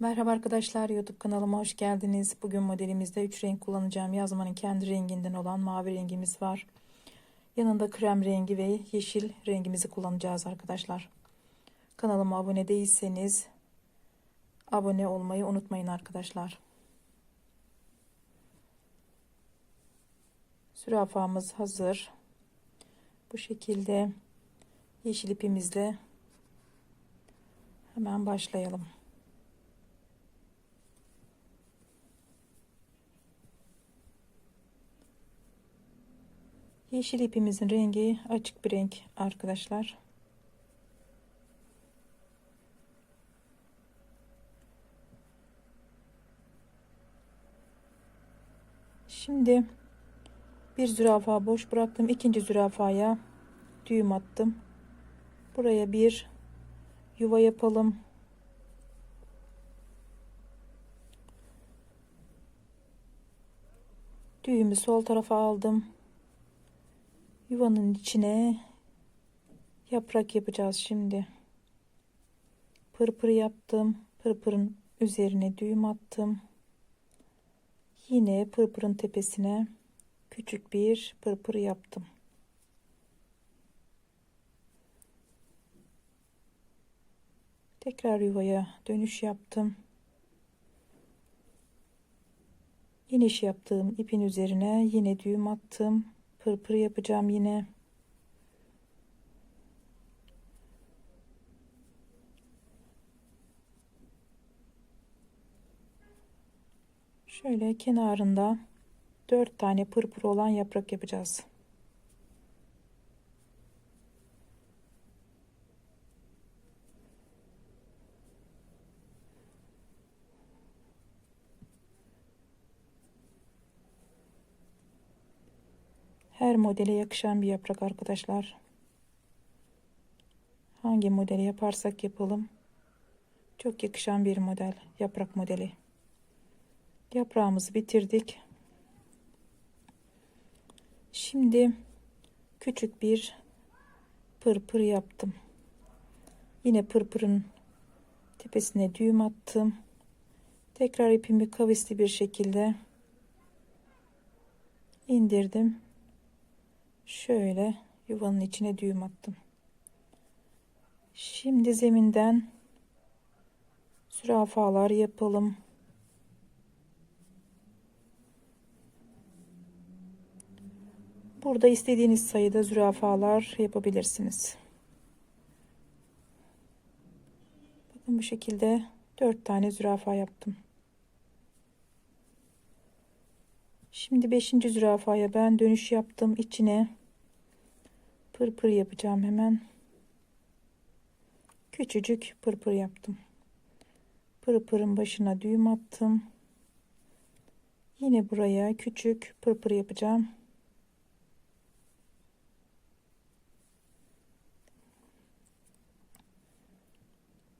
Merhaba arkadaşlar YouTube kanalıma hoş geldiniz. Bugün modelimizde 3 renk kullanacağım. Yazmanın kendi renginden olan mavi rengimiz var. Yanında krem rengi ve yeşil rengimizi kullanacağız arkadaşlar. Kanalıma abone değilseniz abone olmayı unutmayın arkadaşlar. Zürafamız hazır. Bu şekilde yeşil ipimizle hemen başlayalım. Yeşil ipimizin rengi açık bir renk arkadaşlar. Şimdi bir zürafa boş bıraktım. İkinci zürafaya düğüm attım. Buraya bir yuva yapalım. Düğümü sol tarafa aldım. Yuvanın içine yaprak yapacağız şimdi. Pırpır yaptım. Pırpırın üzerine düğüm attım. Yine pırpırın tepesine küçük bir pırpır yaptım. Tekrar yuvaya dönüş yaptım. İniş yaptığım ipin üzerine yine düğüm attım. Pırpır yapacağım yine. Şöyle kenarında dört tane pırpır olan yaprak yapacağız. Her modele yakışan bir yaprak arkadaşlar. Hangi modeli yaparsak yapalım. Çok yakışan bir model. Yaprak modeli. Yaprağımızı bitirdik. Şimdi küçük bir pırpır yaptım. Yine pırpırın tepesine düğüm attım. Tekrar ipimi kavisli bir şekilde indirdim. Şöyle yuvanın içine düğüm attım. Şimdi zeminden zürafalar yapalım. Burada istediğiniz sayıda zürafalar yapabilirsiniz. Bakın bu şekilde 4 tane zürafa yaptım. Şimdi 5. zürafaya ben dönüş yaptım. içine pırpır yapacağım hemen. Küçücük pırpır yaptım. Pırpırın başına düğüm attım. Yine buraya küçük pırpır yapacağım.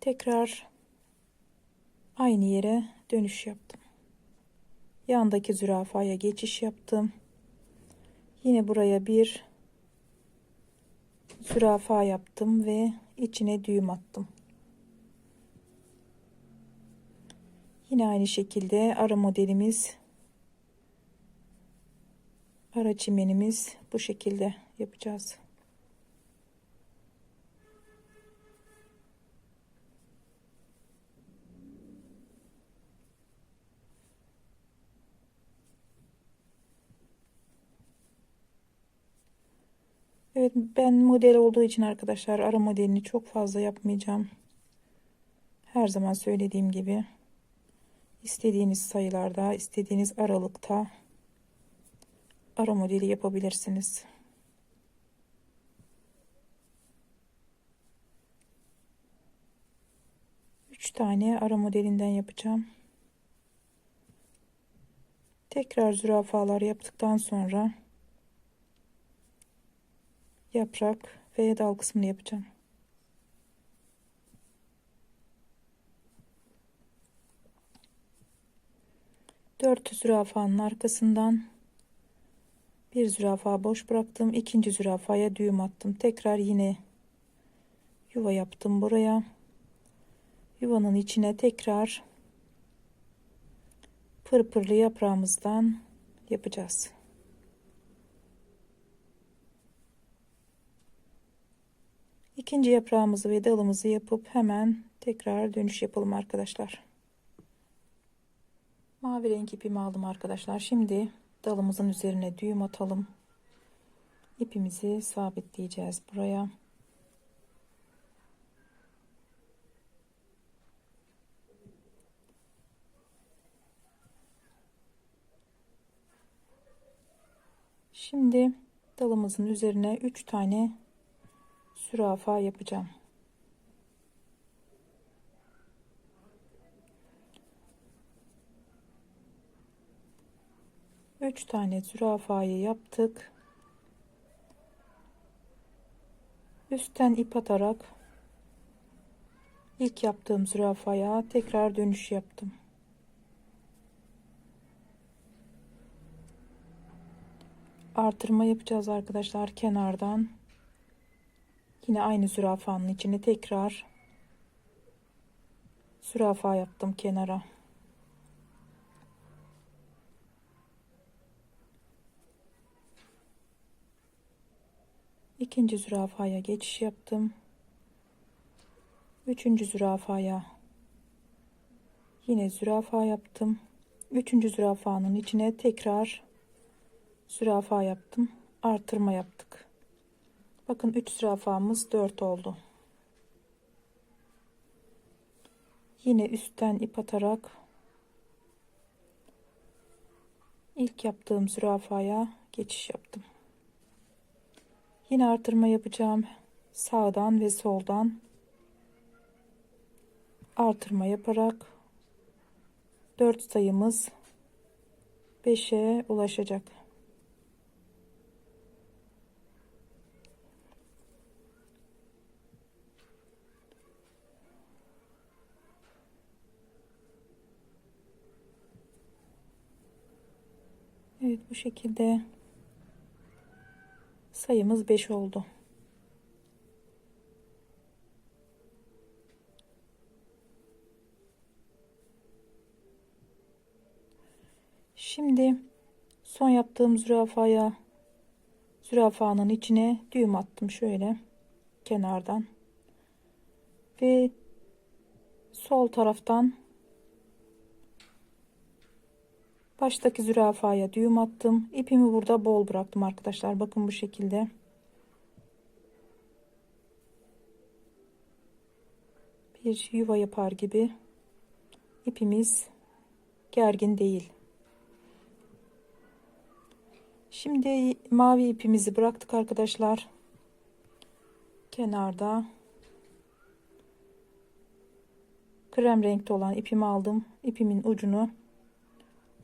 Tekrar aynı yere dönüş yaptım. Yandaki zürafaya geçiş yaptım. Yine buraya bir zürafa yaptım ve içine düğüm attım. Yine aynı şekilde ara modelimiz ara çimenimiz bu şekilde yapacağız. Evet ben model olduğu için arkadaşlar ara modelini çok fazla yapmayacağım. Her zaman söylediğim gibi istediğiniz sayılarda, istediğiniz aralıkta ara modeli yapabilirsiniz. Üç tane ara modelinden yapacağım. Tekrar zürafalar yaptıktan sonra yaprak ve dal kısmını yapacağım. Dört zürafanın arkasından bir zürafa boş bıraktım. ikinci zürafaya düğüm attım. Tekrar yine yuva yaptım buraya. Yuvanın içine tekrar pırpırlı yaprağımızdan yapacağız. İkinci yaprağımızı ve dalımızı yapıp hemen tekrar dönüş yapalım arkadaşlar. Mavi renk ipimi aldım arkadaşlar. Şimdi dalımızın üzerine düğüm atalım. İpimizi sabitleyeceğiz buraya. Şimdi dalımızın üzerine 3 tane zürafa yapacağım. Üç tane zürafayı yaptık. Üstten ip atarak ilk yaptığım zürafaya tekrar dönüş yaptım. Artırma yapacağız arkadaşlar kenardan. Yine aynı zürafanın içine tekrar zürafa yaptım kenara. ikinci zürafaya geçiş yaptım. Üçüncü zürafaya yine zürafa yaptım. Üçüncü zürafanın içine tekrar zürafa yaptım. Artırma yaptık. Bakın 3 zürafamız 4 oldu. Yine üstten ip atarak ilk yaptığım zürafaya geçiş yaptım. Yine artırma yapacağım. Sağdan ve soldan artırma yaparak 4 sayımız 5'e ulaşacak. Evet bu şekilde sayımız 5 oldu. Şimdi son yaptığım zürafaya zürafanın içine düğüm attım şöyle kenardan ve sol taraftan Baştaki zürafaya düğüm attım. İpimi burada bol bıraktım arkadaşlar. Bakın bu şekilde. Bir yuva yapar gibi ipimiz gergin değil. Şimdi mavi ipimizi bıraktık arkadaşlar. Kenarda krem renkte olan ipimi aldım. İpimin ucunu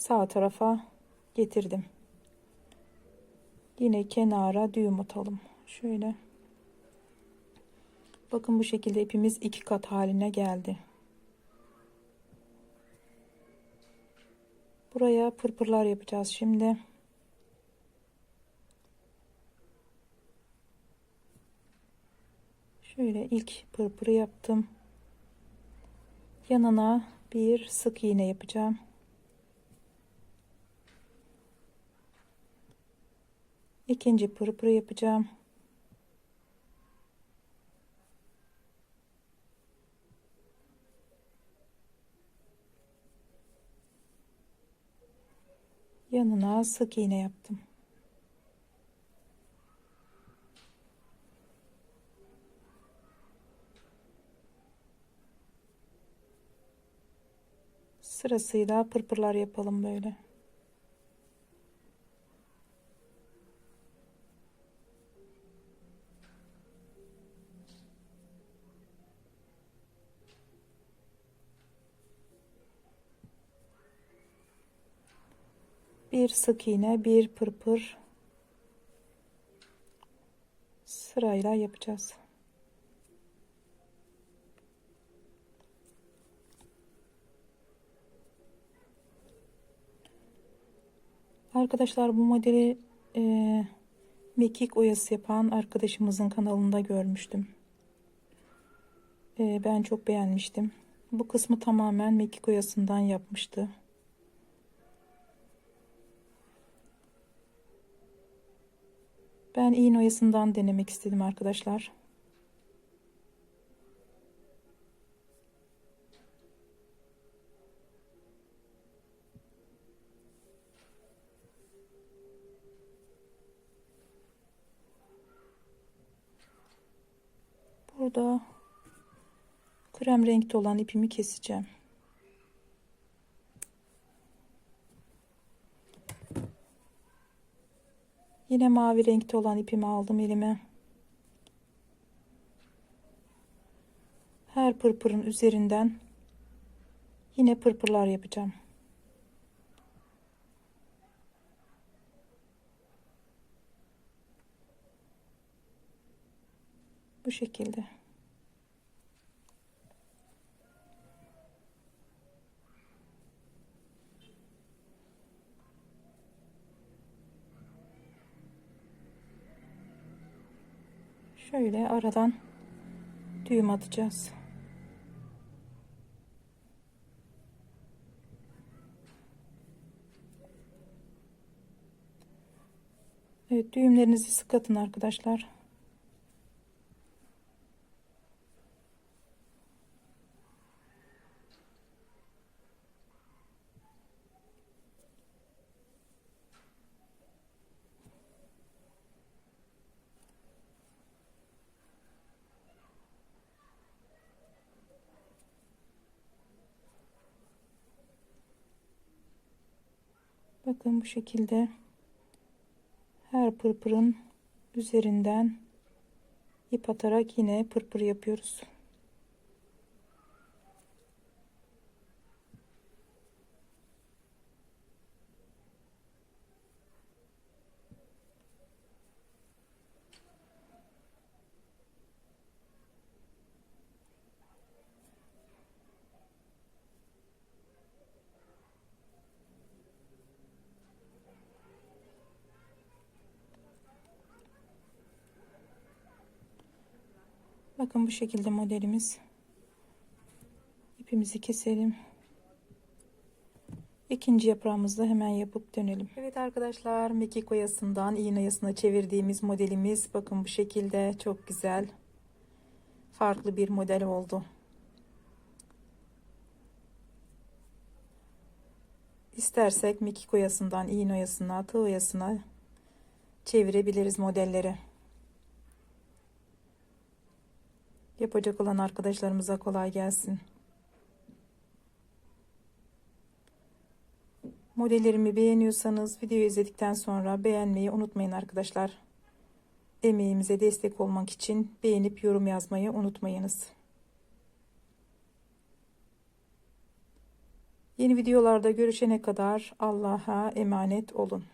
sağ tarafa getirdim. Yine kenara düğüm atalım. Şöyle. Bakın bu şekilde ipimiz iki kat haline geldi. Buraya pırpırlar yapacağız şimdi. Şöyle ilk pırpırı yaptım. Yanına bir sık iğne yapacağım. İkinci pırpırı yapacağım. Yanına sık iğne yaptım. Sırasıyla pırpırlar yapalım böyle. Bir sık iğne bir pırpır sırayla yapacağız. Arkadaşlar bu modeli e, mekik oyası yapan arkadaşımızın kanalında görmüştüm. E, ben çok beğenmiştim. Bu kısmı tamamen mekik oyasından yapmıştı. Ben iğne oyasından denemek istedim arkadaşlar. Burada krem renkte olan ipimi keseceğim. Yine mavi renkte olan ipimi aldım elime. Her pırpırın üzerinden yine pırpırlar yapacağım. Bu şekilde. Şöyle aradan düğüm atacağız. Evet düğümlerinizi sık atın arkadaşlar. Bakın bu şekilde her pırpırın üzerinden ip atarak yine pırpır yapıyoruz. Bakın bu şekilde modelimiz. İpimizi keselim. İkinci yaprağımızı hemen yapıp dönelim. Evet arkadaşlar mekik oyasından iğne oyasına çevirdiğimiz modelimiz bakın bu şekilde çok güzel. Farklı bir model oldu. İstersek mekik oyasından iğne oyasına, tığ oyasına çevirebiliriz modelleri. Yapacak olan arkadaşlarımıza kolay gelsin. Modellerimi beğeniyorsanız videoyu izledikten sonra beğenmeyi unutmayın arkadaşlar. Emeğimize destek olmak için beğenip yorum yazmayı unutmayınız. Yeni videolarda görüşene kadar Allah'a emanet olun.